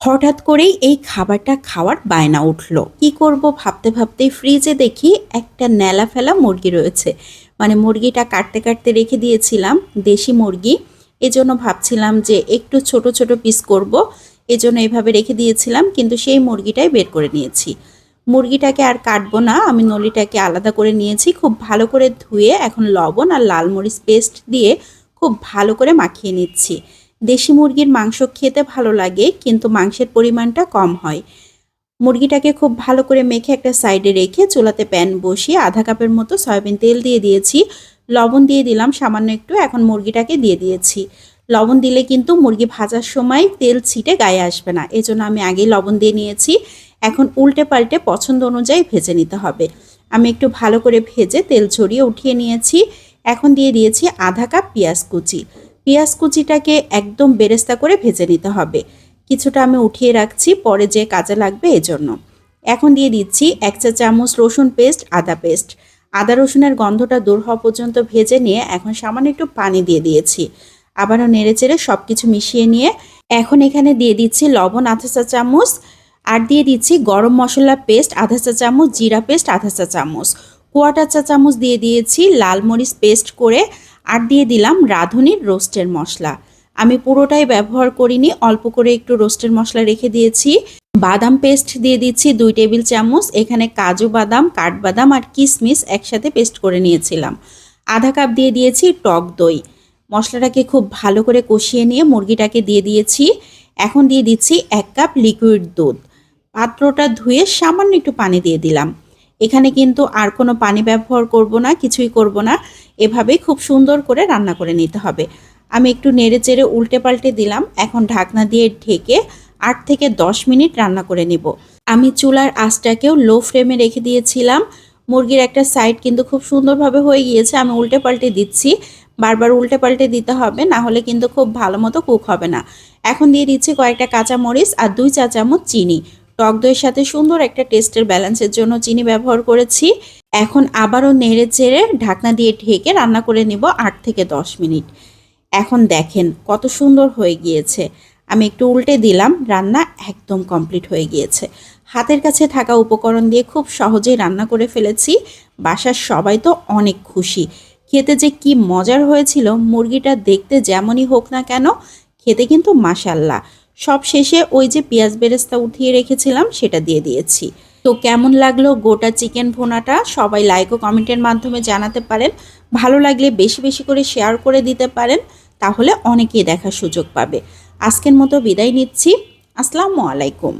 হঠাৎ করেই এই খাবারটা খাওয়ার বায়না উঠল। কি করব ভাবতে ভাবতে ফ্রিজে দেখি একটা ন্যালা ফেলা মুরগি রয়েছে। মানে মুরগিটা কাটতে কাটতে রেখে দিয়েছিলাম, দেশি মুরগি। এজন্য ভাবছিলাম যে একটু ছোট ছোট পিস করব। এজন্য এভাবে রেখে দিয়েছিলাম, কিন্তু সেই মুরগিটাই বের করে নিয়েছি। মুরগিটাকে আর কাটবো না, আমি নলিটাকে আলাদা করে নিয়েছি, খুব ভালো করে ধুয়ে এখন লবণ আর লাল মরিচ পেস্ট দিয়ে খুব ভালো করে মাখিয়ে নিচ্ছি। দেশি মুরগির মাংস খেতে ভালো লাগে, কিন্তু মাংসের পরিমাণটা কম হয়। মুরগিটাকে খুব ভালো করে মেখে একটা সাইডে রেখে চুলাতে প্যান বসিয়ে আধা কাপের মতো সয়াবিন তেল দিয়ে দিয়েছি। লবণ দিয়ে দিলাম, সামান্য একটু, এখন মুরগিটাকে দিয়ে দিয়েছি। লবণ দিলে কিন্তু মুরগি ভাজার সময় তেল ছিটে গায়ে আসবে না, এজন্য আমি আগেই লবণ দিয়ে নিয়েছি। এখন উল্টে পাল্টে পছন্দ অনুযায়ী ভেজে নিতে হবে। আমি একটু ভালো করে ভেজে তেল ছড়িয়ে উঠিয়ে নিয়েছি। এখন দিয়ে দিয়েছি আধা কাপ পেঁয়াজ কুচি। পেঁয়াজ কুচিটাকে একদম বেরেস্তা করে ভেজে নিতে হবে। কিছুটা আমি উঠিয়ে রাখছি, পরে যে কাজে লাগবে এজন্য। এখন দিয়ে দিচ্ছি এক চা চামচ রসুন পেস্ট, আদা পেস্ট। আদা রসুনের গন্ধটা দূর হওয়া পর্যন্ত ভেজে নিয়ে এখন সামান্য একটু পানি দিয়ে দিয়েছি। আবারও নেড়ে চেড়ে সব কিছু মিশিয়ে নিয়ে এখন এখানে দিয়ে দিচ্ছি লবণ আধা চা চামচ আর দিয়ে দিচ্ছি গরম মশলা পেস্ট আধা চা চামচ, জিরা পেস্ট আধা চা চামচ। কোয়াটার চা চামচ দিয়ে দিয়েছি, লাল মরিচ পেস্ট করে আর দিয়ে দিলাম রাঁধুনির রোস্টের মশলা। আমি পুরোটাই ব্যবহার করিনি, অল্প করে একটু রোস্টের মশলা রেখে দিয়েছি। বাদাম পেস্ট দিয়ে দিচ্ছি দুই টেবিল চামচ, এখানে কাজু বাদাম, কাঠবাদাম আর কিশমিশ একসাথে পেস্ট করে নিয়েছিলাম। আধা কাপ দিয়ে দিয়েছি টক দই। মশলাটাকে খুব ভালো করে কষিয়ে নিয়ে মুরগিটাকে দিয়ে দিয়েছি। এখন দিয়ে দিচ্ছি এক কাপ লিকুইড দুধ। পাত্রটা ধুয়ে সামান্য একটু পানি দিয়ে দিলাম। এখানে কিন্তু আর কোনো পানি ব্যবহার করব না, কিছুই করব না। এভাবেই খুব সুন্দর করে রান্না করে নিতে হবে। আমি একটু নেড়ে চেড়ে উল্টে পাল্টে দিলাম। এখন ঢাকনা দিয়ে ঢেকে আট থেকে দশ মিনিট রান্না করে নিব। আমি চুলার আঁচটাকেও লো ফ্লেমে রেখে দিয়েছিলাম। মুরগির একটা সাইড কিন্তু খুব সুন্দরভাবে হয়ে গিয়েছে, আমি উল্টে পাল্টে দিচ্ছি। বারবার উল্টে পাল্টে দিতে হবে, না হলে কিন্তু খুব ভালো মতো কুক হবে না। এখন দিয়ে দিচ্ছি কয়েকটা কাঁচামরিচ আর দুই চা চামচ চিনি। টক দইয়ের সাথে সুন্দর একটা টেস্টের ব্যালেন্সের জন্য চিনি ব্যবহার করেছি। এখন আবারও নেড়ে চেড়ে ঢাকনা দিয়ে ঢেকে রান্না করে নিব আট থেকে দশ মিনিট। এখন দেখেন কত সুন্দর হয়ে গিয়েছে। আমি একটু উল্টে দিলাম, রান্না একদম কমপ্লিট হয়ে গিয়েছে। হাতের কাছে থাকা উপকরণ দিয়ে খুব সহজেই রান্না করে ফেলেছি। বাসার সবাই তো অনেক খুশি। খেতে যে কি মজার হয়েছিল, মুরগিটা দেখতে যেমনই হোক না কেন, খেতে কিন্তু মাসাল্লাহ সব শেষে ওই যে পেঁয়াজ বেরেস্তা উঠিয়ে রেখেছিলাম, সেটা দিয়ে দিয়েছি। তো কেমন লাগল গোটা চিকেন ভোনাটা? সবাই লাইক ও কমেন্টের মাধ্যমে জানাতে পারেন। ভালো লাগলে বেশি বেশি করে শেয়ার করে দিতে পারেন, তাহলে অনেকেই দেখার সুযোগ পাবে। আজকের মতো বিদায় নিচ্ছি। আসসালামু আলাইকুম।